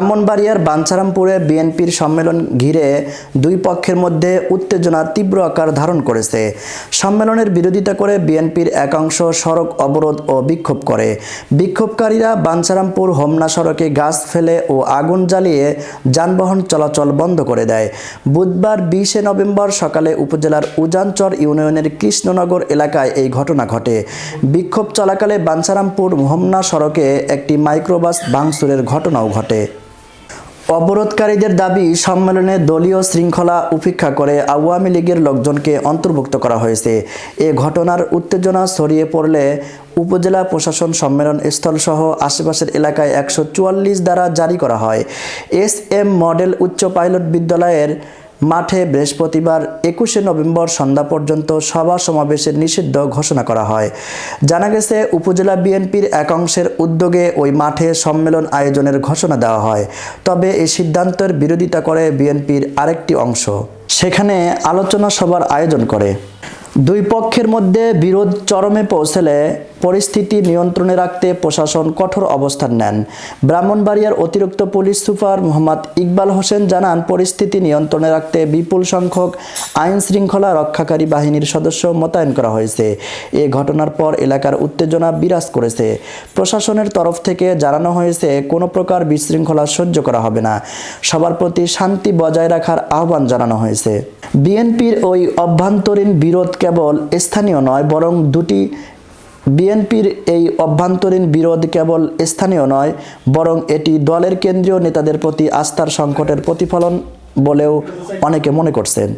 ব্রাহ্মণবাড়িয়ার বাঞ্ছারামপুরে বিএনপির সম্মেলন ঘিরে দুই পক্ষের মধ্যে উত্তেজনা তীব্র আকার ধারণ করেছে। সম্মেলনের বিরোধিতা করে বিএনপির একাংশ সড়ক অবরোধ ও বিক্ষোভ করে। বিক্ষোভকারীরা বাঞ্ছারামপুর হোমনা সড়কে গাছ ফেলে ও আগুন জ্বালিয়ে যানবাহন চলাচল বন্ধ করে দেয়। বুধবার বিশে নভেম্বর সকালে উপজেলার উজানচর ইউনিয়নের কৃষ্ণনগর এলাকায় এই ঘটনা ঘটে। বিক্ষোভ চলাকালে বাঞ্ছারামপুর হোমনা সড়কে একটি মাইক্রোবাস ভাঙচুরের ঘটনাও ঘটে। অবরোধকারীদের দাবি, সম্মেলনে দলীয় শৃঙ্খলা উপেক্ষা করে আওয়ামী লীগের লোকজনকে অন্তর্ভুক্ত করা হয়েছে। এ ঘটনার উত্তেজনা ছড়িয়ে পড়লে উপজেলা প্রশাসন সম্মেলন স্থলসহ আশেপাশের এলাকায় একশো চুয়াল্লিশ দ্বারা জারি করা হয়। এস এম মডেল উচ্চ পাইলট বিদ্যালয়ের মাঠে বৃহস্পতিবার একুশে নভেম্বর সন্ধ্যা পর্যন্ত সভা সমাবেশের নিষিদ্ধ ঘোষণা করা হয়। জানা গেছে, উপজেলা বিএনপির একাংশের উদ্যোগে ওই মাঠে সম্মেলন আয়োজনের ঘোষণা দেওয়া হয়। তবে এই সিদ্ধান্তের বিরোধিতা করে বিএনপির আরেকটি অংশ। সেখানে আলোচনা সভার আয়োজন করে। দুই পক্ষের মধ্যে বিরোধ চরমে পৌঁছলে পরিস্থিতি নিয়ন্ত্রণে রাখতে প্রশাসন কঠোর অবস্থান নেন। ব্রাহ্মণবাড়িয়ার অতিরিক্ত পুলিশ সুপার মোহাম্মদ ইকবাল হোসেন জানান, পরিস্থিতি নিয়ন্ত্রণে রাখতে বিপুল সংখ্যক আইন শৃঙ্খলা রক্ষাকারী বাহিনীর সদস্য মোতায়েন করা হয়েছে। এ ঘটনার পর এলাকার উত্তেজনা বিরাজ করেছে। প্রশাসনের তরফ থেকে জানানো হয়েছে, কোনো প্রকার বিশৃঙ্খলা সহ্য করা হবে না। সবার প্রতি শান্তি বজায় রাখার আহ্বান জানানো হয়েছে। বিএনপির ওই অভ্যন্তরীণ বিরোধ কেবল স্থানীয় নয়, বরং দুটি বিএনপির এই অভ্যন্তরীণ বিরোধ কেবল স্থানীয় নয়, বরং এটি দলের কেন্দ্রীয় নেতাদের প্রতি আস্থার সংকটের প্রতিফলন বলেও অনেকে মনে করছেন।